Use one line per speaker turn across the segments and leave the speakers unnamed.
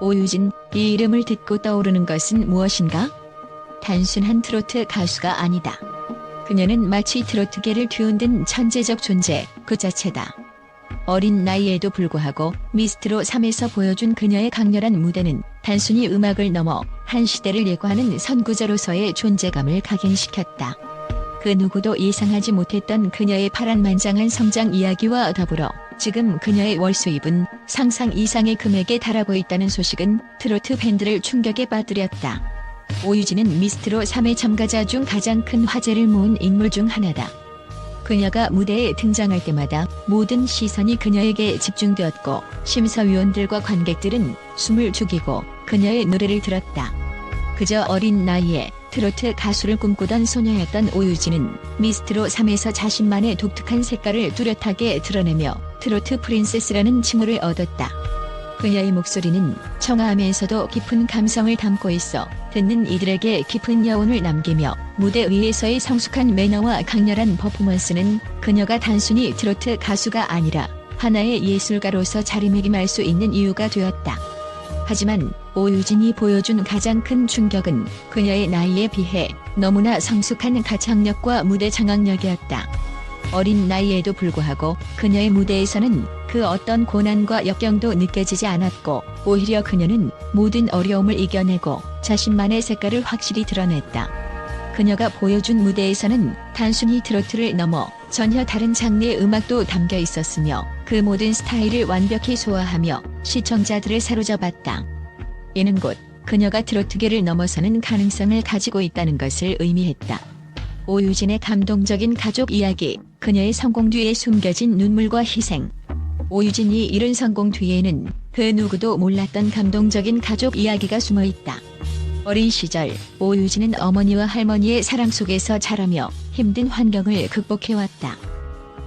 오유진, 이 이름을 듣고 떠오르는 것은 무엇인가? 단순한 트로트 가수가 아니다. 그녀는 마치 트로트계를 뒤흔든 천재적 존재 그 자체다. 어린 나이에도 불구하고 미스트로 3에서 보여준 그녀의 강렬한 무대는 단순히 음악을 넘어 한 시대를 예고하는 선구자로서의 존재감을 각인시켰다. 그 누구도 예상하지 못했던 그녀의 파란만장한 성장 이야기와 더불어 지금 그녀의 월 수입은 상상 이상의 금액에 달하고 있다는 소식은 트로트 팬들을 충격에 빠뜨렸다. 오유진은 미스트로 3회 참가자 중 가장 큰 화제를 모은 인물 중 하나다. 그녀가 무대에 등장할 때마다 모든 시선이 그녀에게 집중되었고 심사위원들과 관객들은 숨을 죽이고 그녀의 노래를 들었다. 그저 어린 나이에 트로트 가수를 꿈꾸던 소녀였던 오유진은 미스트로 3에서 자신만의 독특한 색깔을 뚜렷하게 드러내며 트로트 프린세스라는 칭호를 얻었다. 그녀의 목소리는 청아하면서도 깊은 감성을 담고 있어 듣는 이들에게 깊은 여운을 남기며 무대 위에서의 성숙한 매너와 강렬한 퍼포먼스는 그녀가 단순히 트로트 가수가 아니라 하나의 예술가로서 자리매김할 수 있는 이유가 되었다. 하지만 오유진이 보여준 가장 큰 충격은 그녀의 나이에 비해 너무나 성숙한 가창력과 무대 장악력이었다. 어린 나이에도 불구하고 그녀의 무대에서는 그 어떤 고난과 역경도 느껴지지 않았고 오히려 그녀는 모든 어려움을 이겨내고 자신만의 색깔을 확실히 드러냈다. 그녀가 보여준 무대에서는 단순히 트로트를 넘어 전혀 다른 장르의 음악도 담겨 있었으며 그 모든 스타일을 완벽히 소화하며 시청자들을 사로잡았다. 이는 곧 그녀가 트로트계를 넘어서는 가능성을 가지고 있다는 것을 의미했다. 오유진의 감동적인 가족 이야기, 그녀의 성공 뒤에 숨겨진 눈물과 희생. 오유진이 이룬 성공 뒤에는 그 누구도 몰랐던 감동적인 가족 이야기가 숨어 있다. 어린 시절 오유진은 어머니와 할머니의 사랑 속에서 자라며 힘든 환경을 극복해왔다.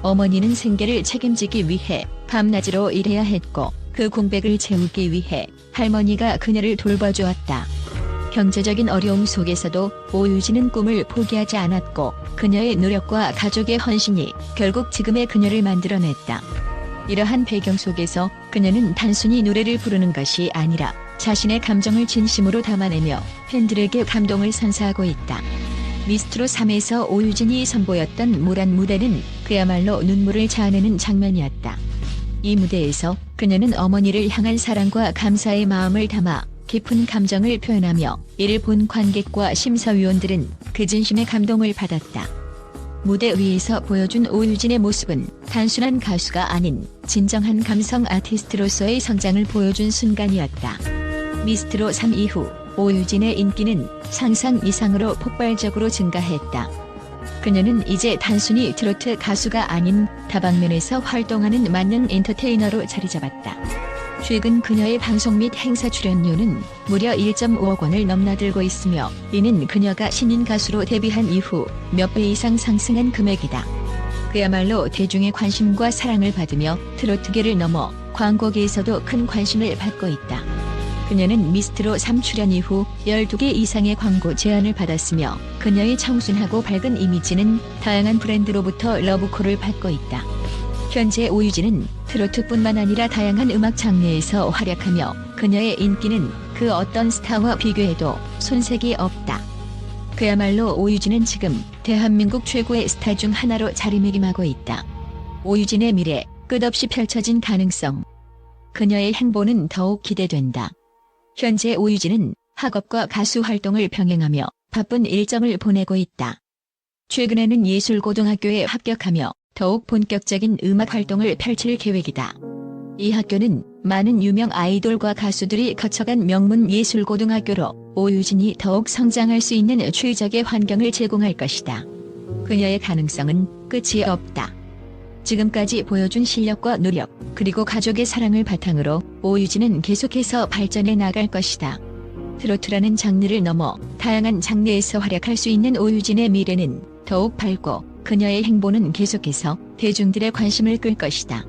어머니는 생계를 책임지기 위해 밤낮으로 일해야 했고 그 공백을 채우기 위해 할머니가 그녀를 돌봐주었다. 경제적인 어려움 속에서도 오유진은 꿈을 포기하지 않았고 그녀의 노력과 가족의 헌신이 결국 지금의 그녀를 만들어냈다. 이러한 배경 속에서 그녀는 단순히 노래를 부르는 것이 아니라 자신의 감정을 진심으로 담아내며 팬들에게 감동을 선사하고 있다. 미스트로 3에서 오유진이 선보였던 모란 무대는 그야말로 눈물을 자아내는 장면이었다. 이 무대에서 그녀는 어머니를 향한 사랑과 감사의 마음을 담아 깊은 감정을 표현하며 이를 본 관객과 심사위원들은 그 진심의 감동을 받았다. 무대 위에서 보여준 오유진의 모습은 단순한 가수가 아닌 진정한 감성 아티스트로서의 성장을 보여준 순간이었다. 미스트로 3 이후 오유진의 인기는 상상 이상으로 폭발적으로 증가했다. 그녀는 이제 단순히 트로트 가수가 아닌 다방면에서 활동하는 만능 엔터테이너로 자리 잡았다. 최근 그녀의 방송 및 행사 출연료는 무려 1.5억 원을 넘나들고 있으며 이는 그녀가 신인 가수로 데뷔한 이후 몇 배 이상 상승한 금액이다. 그야말로 대중의 관심과 사랑을 받으며 트로트계를 넘어 광고계에서도 큰 관심을 받고 있다. 그녀는 미스트로 3 출연 이후 12개 이상의 광고 제안을 받았으며 그녀의 청순하고 밝은 이미지는 다양한 브랜드로부터 러브콜을 받고 있다. 현재 오유진은 트로트뿐만 아니라 다양한 음악 장르에서 활약하며 그녀의 인기는 그 어떤 스타와 비교해도 손색이 없다. 그야말로 오유진은 지금 대한민국 최고의 스타 중 하나로 자리매김하고 있다. 오유진의 미래, 끝없이 펼쳐진 가능성. 그녀의 행보는 더욱 기대된다. 현재 오유진은 학업과 가수 활동을 병행하며 바쁜 일정을 보내고 있다. 최근에는 예술고등학교에 합격하며 더욱 본격적인 음악 활동을 펼칠 계획이다. 이 학교는 많은 유명 아이돌과 가수들이 거쳐간 명문 예술고등학교로 오유진이 더욱 성장할 수 있는 최적의 환경을 제공할 것이다. 그녀의 가능성은 끝이 없다. 지금까지 보여준 실력과 노력, 그리고 가족의 사랑을 바탕으로 오유진은 계속해서 발전해 나갈 것이다. 트로트라는 장르를 넘어 다양한 장르에서 활약할 수 있는 오유진의 미래는 더욱 밝고 그녀의 행보는 계속해서 대중들의 관심을 끌 것이다.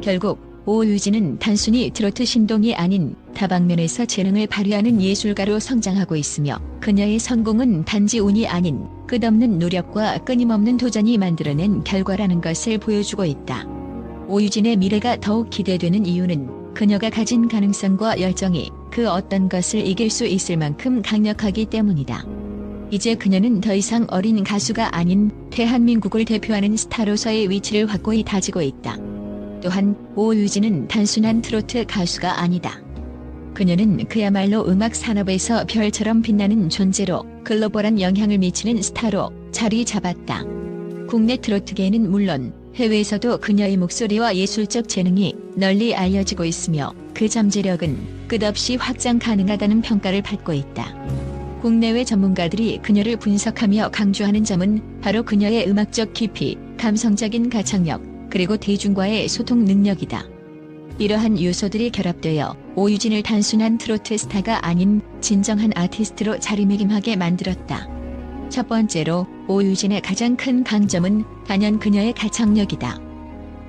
결국 오유진은 단순히 트로트 신동이 아닌 다방면에서 재능을 발휘하는 예술가로 성장하고 있으며 그녀의 성공은 단지 운이 아닌 끝없는 노력과 끊임없는 도전이 만들어낸 결과라는 것을 보여주고 있다. 오유진의 미래가 더욱 기대되는 이유는 그녀가 가진 가능성과 열정이 그 어떤 것을 이길 수 있을 만큼 강력하기 때문이다. 이제 그녀는 더 이상 어린 가수가 아닌 대한민국을 대표하는 스타로서의 위치를 확고히 다지고 있다. 또한 오유진은 단순한 트로트 가수가 아니다. 그녀는 그야말로 음악 산업에서 별처럼 빛나는 존재로 글로벌한 영향을 미치는 스타로 자리 잡았다. 국내 트로트계는 물론 해외에서도 그녀의 목소리와 예술적 재능이 널리 알려지고 있으며 그 잠재력은 끝없이 확장 가능하다는 평가를 받고 있다. 국내외 전문가들이 그녀를 분석하며 강조하는 점은 바로 그녀의 음악적 깊이, 감성적인 가창력, 그리고 대중과의 소통 능력이다. 이러한 요소들이 결합되어 오유진을 단순한 트로트 스타가 아닌 진정한 아티스트로 자리매김하게 만들었다. 첫 번째로 오유진의 가장 큰 강점은 단연 그녀의 가창력이다.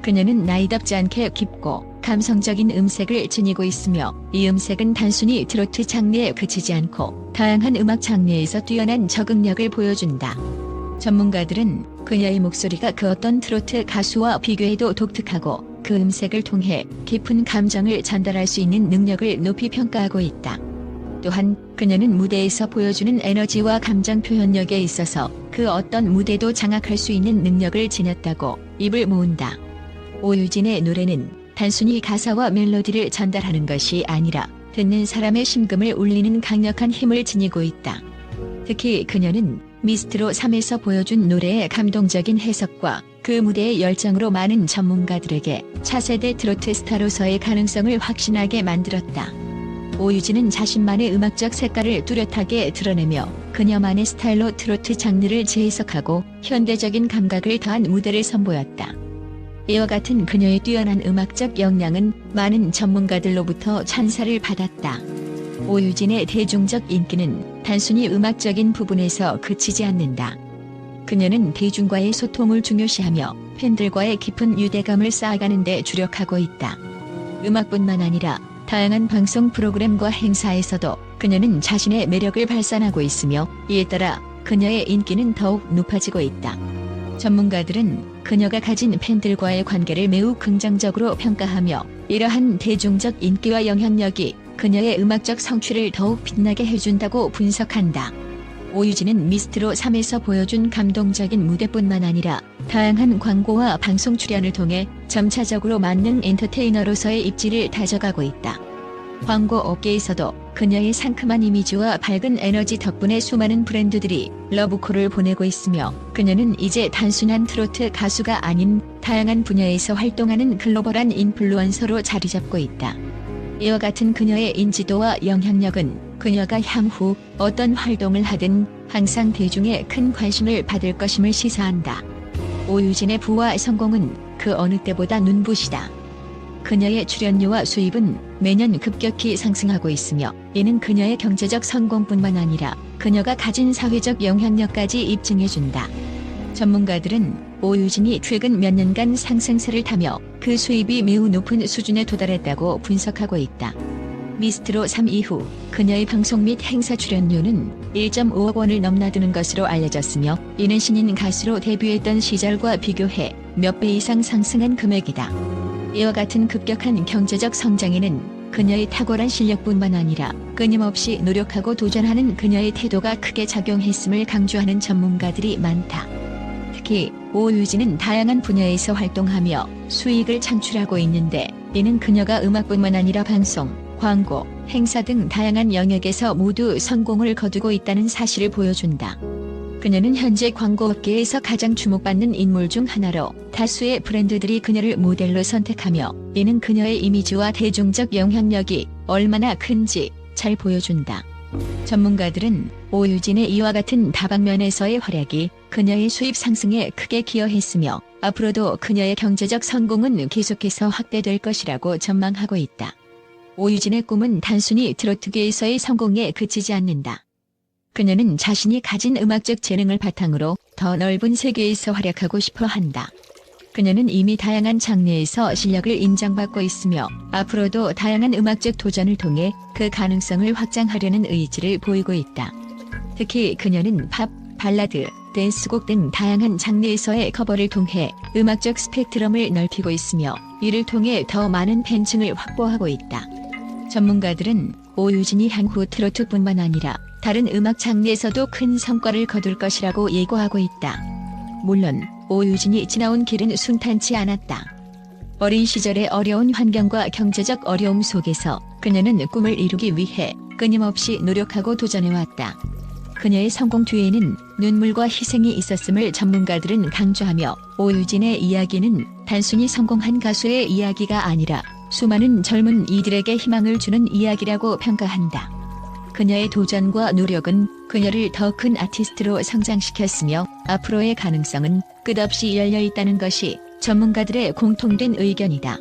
그녀는 나이답지 않게 깊고 감성적인 음색을 지니고 있으며 이 음색은 단순히 트로트 장르에 그치지 않고 다양한 음악 장르에서 뛰어난 적응력을 보여준다. 전문가들은 그녀의 목소리가 그 어떤 트로트 가수와 비교해도 독특하고 그 음색을 통해 깊은 감정을 전달할 수 있는 능력을 높이 평가하고 있다. 또한 그녀는 무대에서 보여주는 에너지와 감정 표현력에 있어서 그 어떤 무대도 장악할 수 있는 능력을 지녔다고 입을 모은다. 오유진의 노래는 단순히 가사와 멜로디를 전달하는 것이 아니라 듣는 사람의 심금을 울리는 강력한 힘을 지니고 있다. 특히 그녀는 미스트로 3에서 보여준 노래의 감동적인 해석과 그 무대의 열정으로 많은 전문가들에게 차세대 트로트 스타로서의 가능성을 확신하게 만들었다. 오유진은 자신만의 음악적 색깔을 뚜렷하게 드러내며 그녀만의 스타일로 트로트 장르를 재해석하고 현대적인 감각을 더한 무대를 선보였다. 이와 같은 그녀의 뛰어난 음악적 역량은 많은 전문가들로부터 찬사를 받았다. 오유진의 대중적 인기는 단순히 음악적인 부분에서 그치지 않는다. 그녀는 대중과의 소통을 중요시하며 팬들과의 깊은 유대감을 쌓아가는 데 주력하고 있다. 음악뿐만 아니라 다양한 방송 프로그램과 행사에서도 그녀는 자신의 매력을 발산하고 있으며 이에 따라 그녀의 인기는 더욱 높아지고 있다. 전문가들은 그녀가 가진 팬들과의 관계를 매우 긍정적으로 평가하며 이러한 대중적 인기와 영향력이 그녀의 음악적 성취를 더욱 빛나게 해준다고 분석한다. 오유진은 미스트로 3에서 보여준 감동적인 무대뿐만 아니라 다양한 광고와 방송 출연을 통해 점차적으로 만능 엔터테이너로서의 입지를 다져가고 있다. 광고 업계에서도 그녀의 상큼한 이미지와 밝은 에너지 덕분에 수많은 브랜드들이 러브콜을 보내고 있으며 그녀는 이제 단순한 트로트 가수가 아닌 다양한 분야에서 활동하는 글로벌한 인플루언서로 자리 잡고 있다. 이와 같은 그녀의 인지도와 영향력은 그녀가 향후 어떤 활동을 하든 항상 대중의 큰 관심을 받을 것임을 시사한다. 오유진의 부와 성공은 그 어느 때보다 눈부시다. 그녀의 출연료와 수입은 매년 급격히 상승하고 있으며 이는 그녀의 경제적 성공뿐만 아니라 그녀가 가진 사회적 영향력까지 입증해준다. 전문가들은 오유진이 최근 몇 년간 상승세를 타며 그 수입이 매우 높은 수준에 도달했다고 분석하고 있다. 미스트로 3 이후 그녀의 방송 및 행사 출연료는 1.5억 원을 넘나드는 것으로 알려졌으며 이는 신인 가수로 데뷔했던 시절과 비교해 몇 배 이상 상승한 금액이다. 이와 같은 급격한 경제적 성장에는 그녀의 탁월한 실력뿐만 아니라 끊임없이 노력하고 도전하는 그녀의 태도가 크게 작용했음을 강조하는 전문가들이 많다. 특히 오유진은 다양한 분야에서 활동하며 수익을 창출하고 있는데 이는 그녀가 음악뿐만 아니라 방송, 광고, 행사 등 다양한 영역에서 모두 성공을 거두고 있다는 사실을 보여준다. 그녀는 현재 광고업계에서 가장 주목받는 인물 중 하나로 다수의 브랜드들이 그녀를 모델로 선택하며 이는 그녀의 이미지와 대중적 영향력이 얼마나 큰지 잘 보여준다. 전문가들은 오유진의 이와 같은 다방면에서의 활약이 그녀의 수입 상승에 크게 기여했으며 앞으로도 그녀의 경제적 성공은 계속해서 확대될 것이라고 전망하고 있다. 오유진의 꿈은 단순히 트로트계에서의 성공에 그치지 않는다. 그녀는 자신이 가진 음악적 재능을 바탕으로 더 넓은 세계에서 활약하고 싶어 한다. 그녀는 이미 다양한 장르에서 실력을 인정받고 있으며 앞으로도 다양한 음악적 도전을 통해 그 가능성을 확장하려는 의지를 보이고 있다. 특히 그녀는 팝, 발라드, 댄스곡 등 다양한 장르에서의 커버를 통해 음악적 스펙트럼을 넓히고 있으며 이를 통해 더 많은 팬층을 확보하고 있다. 전문가들은 오유진이 향후 트로트뿐만 아니라 다른 음악 장르에서도 큰 성과를 거둘 것이라고 예고하고 있다. 물론 오유진이 지나온 길은 순탄치 않았다. 어린 시절의 어려운 환경과 경제적 어려움 속에서 그녀는 꿈을 이루기 위해 끊임없이 노력하고 도전해왔다. 그녀의 성공 뒤에는 눈물과 희생이 있었음을 전문가들은 강조하며 오유진의 이야기는 단순히 성공한 가수의 이야기가 아니라 수많은 젊은 이들에게 희망을 주는 이야기라고 평가한다. 그녀의 도전과 노력은 그녀를 더 큰 아티스트로 성장시켰으며 앞으로의 가능성은 끝없이 열려 있다는 것이 전문가들의 공통된 의견이다.